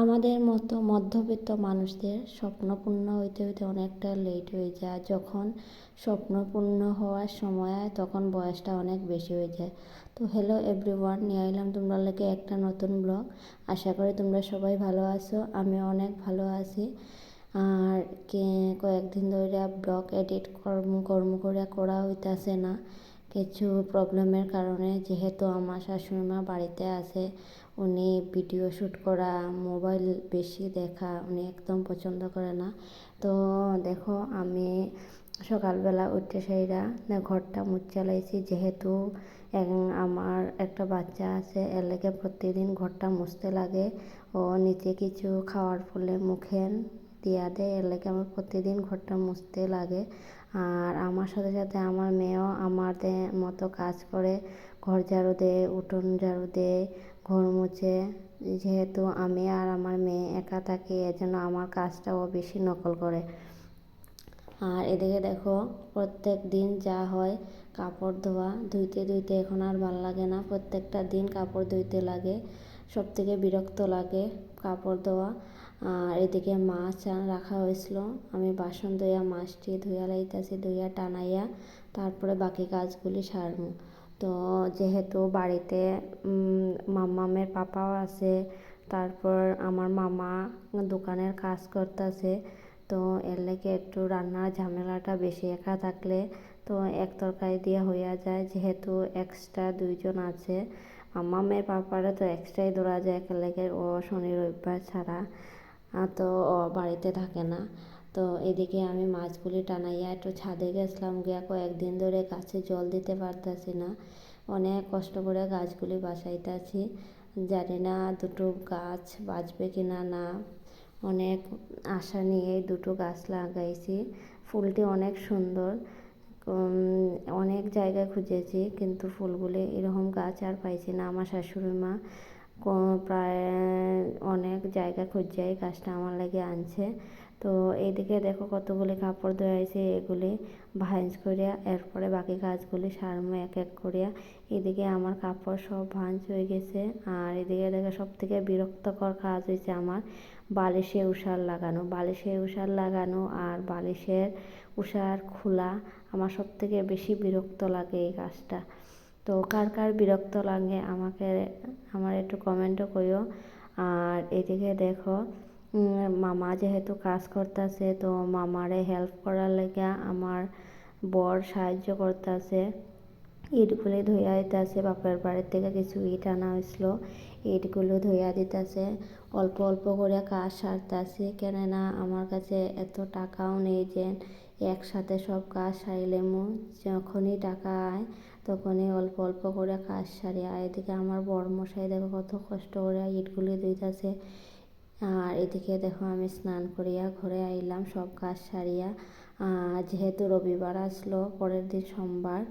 আমাদের মতো মধ্যবিত্ত মানুষদের স্বপ্ন পূর্ণ হইতে হইতে অনেকটা লেট হয়ে যায়। যখন স্বপ্ন পূর্ণ হওয়ার সময় তখন বয়সটা অনেক বেশি হয়ে যায়। তো হ্যালো এভরিওয়ান নিয়ে এলাম তোমরা লেগে একটা নতুন ব্লগ আশা করি তোমরা সবাই ভালো আছো আমি অনেক ভালো আছি। আর কে, কয়েকদিন ধরে ব্লগ এডিট কর্ম কর্ম করে করা হইতাছে না। কিছু প্রবলেমের কারণে যেহেতু আমার শাশুড়ি মা বাড়িতে আছে উনি ভিডিও শ্যুট করা মোবাইল বেশি দেখা উনি একদম পছন্দ করে না। তো দেখো আমি সকালবেলা উঠে সেইরা ঘরটা মুছে লাইছি যেহেতু আমার একটা বাচ্চা আছে, এর লেগে প্রতিদিন ঘরটা মুছতে লাগে। ও নিচে কিছু খাওয়ার ফলে মুখে দিয়া দেয়, এর লেগে আমার প্রতিদিন ঘরটা মুছতে লাগে। আর আমার সাথে সাথে আমার মেয়েও আমাদের মতো কাজ করে, ঘর ঝাড়ু দেয়, উঠোন ঝাড়ু দেয়। ঘর মুছে, যেহেতু আমি আর আমার মেয়ে একা থাকি, এজন্য আমার কাজটাও বেশি নকল করে। আর এদিকে দেখো, প্রত্যেক দিন যা হয় কাপড় ধোয়া, ধুইতে ধুইতে এখন আর ভালো লাগে না। প্রত্যেকটা দিন কাপড় ধুইতে লাগে সব থেকে বিরক্ত লাগে কাপড় ধোয়া। আর এদিকে মাছ রাখা হয়েছিল, আমি বাসন ধুইয়া মাছটি ধুইয়া লাইতেছি, ধুইয়া টানাইয়া, তারপরে বাকি কাজগুলি সারবো তো যেহেতু বাড়িতে মামামের পাপাও আছে, তারপর আমার মামা দোকানের কাজ করতেছে, তো এর লেগে একটু রান্নার ঝামেলাটা বেশি একা থাকলে তো এক তরকারি দিয়ে হইয়া যায়, যেহেতু এক্সট্রা দুইজন আছে। মামামের পাপারে তো এক্সট্রাই ধরা যায় লেগে ও শনি রবিবার ছাড়া তো বাড়িতে থাকে না। তো এদিকে আমি মাছগুলি টানাইয়া একটু ছাদে গেছিলাম, গিয়া কয়েকদিন ধরে গাছে জল দিতে পারতেছি না। অনেক কষ্ট করে গাছগুলি বাসাইতেছি জানি না দুটো গাছ বাঁচবে কি না। না অনেক আশা নিয়ে দুটো গাছ লাগাইছি। ফুলটি অনেক সুন্দর। অনেক জায়গায় খুঁজেছি, কিন্তু ফুলগুলি এরকম গাছ আর পাইছি না। আমার শাশুড়ি মা প্রায় অনেক জায়গা খুঁজে গাছটা আমার লাগে আনছে। তো এইদিকে দেখো কতগুলি কাপড় ধোয়া হয়েছে, এগুলি ভাঁজ করিয়া, এরপরে বাকি কাজগুলি সারমো এক এক করিয়া। এদিকে আমার কাপড় সব ভাঁজ হয়ে গেছে, আর এদিকে দেখো সব থেকে বিরক্তকর কাজ হয়েছে আমার, বালিশে উষার লাগানো। বালিশে উষার লাগানো আর বালিশের উষার খোলা আমার সব থেকে বেশি বিরক্ত লাগে এই কাজটা তো কার কার বিরক্ত লাগে আমাকে, আমার একটু কমেন্টও করিও আর এদিকে দেখো মামা যেহেতু কাজ করতেছে, তো মামারে হেল্প করার লেগে আমার বর সাহায্য করতেছে। ইটগুলি ধুইয়া দিতেছে, বাপের বাড়ির থেকে কিছু ইট আনা হয়েছিল ইটগুলো ধুইয়া দিতেছে, অল্প অল্প করে কাজ সারতেছি। কেননা আমার কাছে এত টাকাও নেই যে একসাথে সব কাজ সারিলে সারিলেমু যখনই টাকা আয়, তখনই অল্প অল্প করে কাজ সারি। আর এদিকে আমার বড় মশাই দেখো কত কষ্ট করে ইটগুলি ধুইতেছে। আর এদিকে দেখো আমি স্নান করিয়া ঘরে আইলাম, সব কাজ সারিয়া। যেহেতু রবিবার আসলো, পরের দিন সোমবার,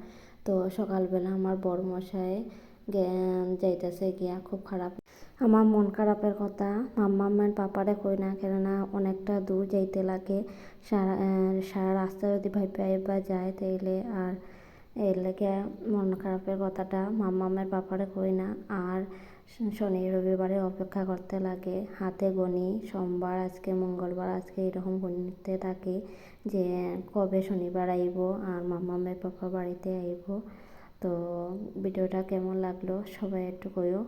তো সকালবেলা আমার বড় মশাই যাইতেছে গিয়া, খুব খারাপ। আমার মন খারাপের কথা মাম্মামের পাপারে কই না, কেননা অনেকটা দূর যাইতে লাগে। সারা সারা রাস্তা যদি ভাই ভাইবা যায় তাইলে আর এর লেগে মন খারাপের কথাটা মাম্মামের পাপারে কই না। আর শনি রবিবারে অপেক্ষা করতে লাগে, হাতে গণি সোমবার আজকে, মঙ্গলবার আজকে এরকম গুনতে থাকি যে কবে শনিবার আইব আর মামামের পাপা বাড়িতে আইব। তো ভিডিওটা কেমন লাগল সবাই একটু কইও।